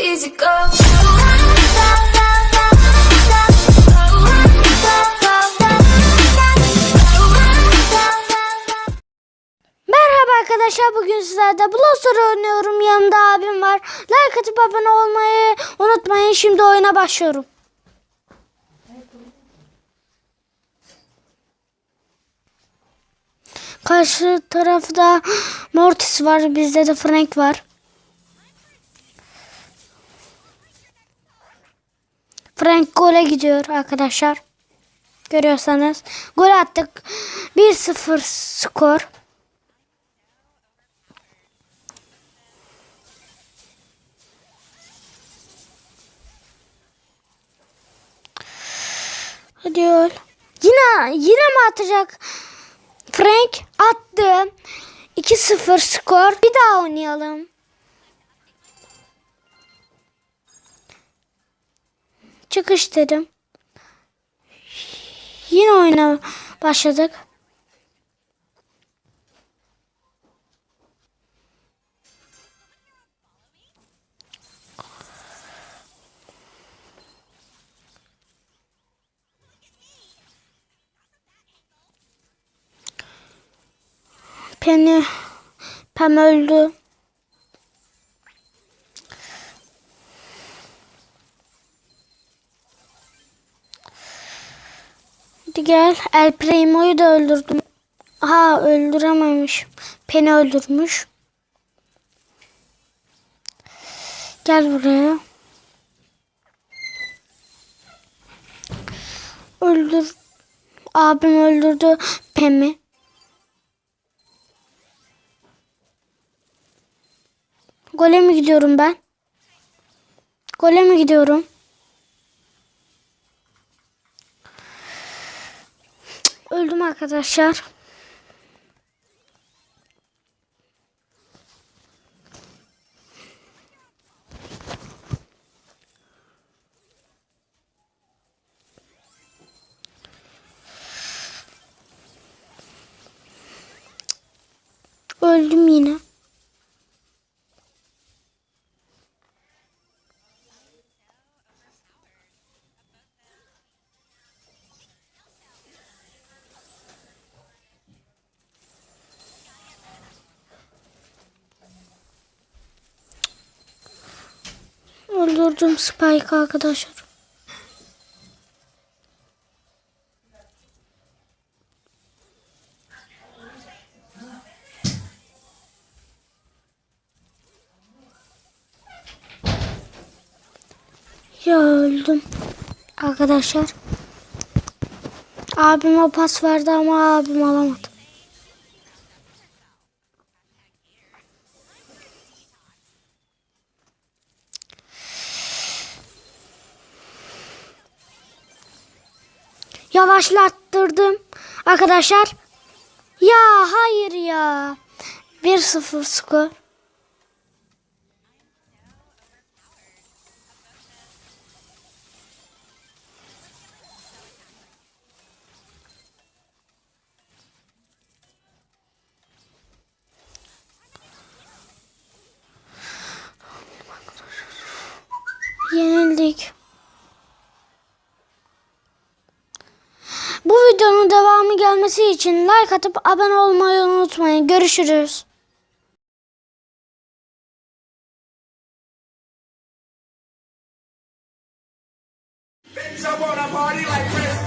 easy go. Arkadaşlar bugün sizlerle Blosser oynuyorum yanımda abim var. Like atıp abone olmayı unutmayın şimdi oyuna başlıyorum. Karşı tarafta Mortis var bizde de Frank var. Frank gole gidiyor arkadaşlar. Görüyorsanız gol attık. 1-0 skor. Hadi öl. Yine yine mi atacak? Frank attı. 2-0 skor. Bir daha oynayalım. Çıkış dedim. Yine oyuna başladık. Penny Pem öldü. Gel. El Primo'yu da öldürdüm. Ha öldürememiş. Penny öldürmüş. Gel buraya. Öldür. Abim öldürdü Pem'i. Gole mi gidiyorum ben? Gole mi gidiyorum? Öldüm arkadaşlar. Öldüm yine. Öldürdüm Spike arkadaşlar. Ya öldüm. Arkadaşlar. Abim o pas verdi ama abim alamadı. Yavaşlattırdım. Arkadaşlar. Ya hayır ya. 1-0 skor. Devamı gelmesi için like atıp abone olmayı unutmayın. Görüşürüz. Bitch, I wanna party like Chris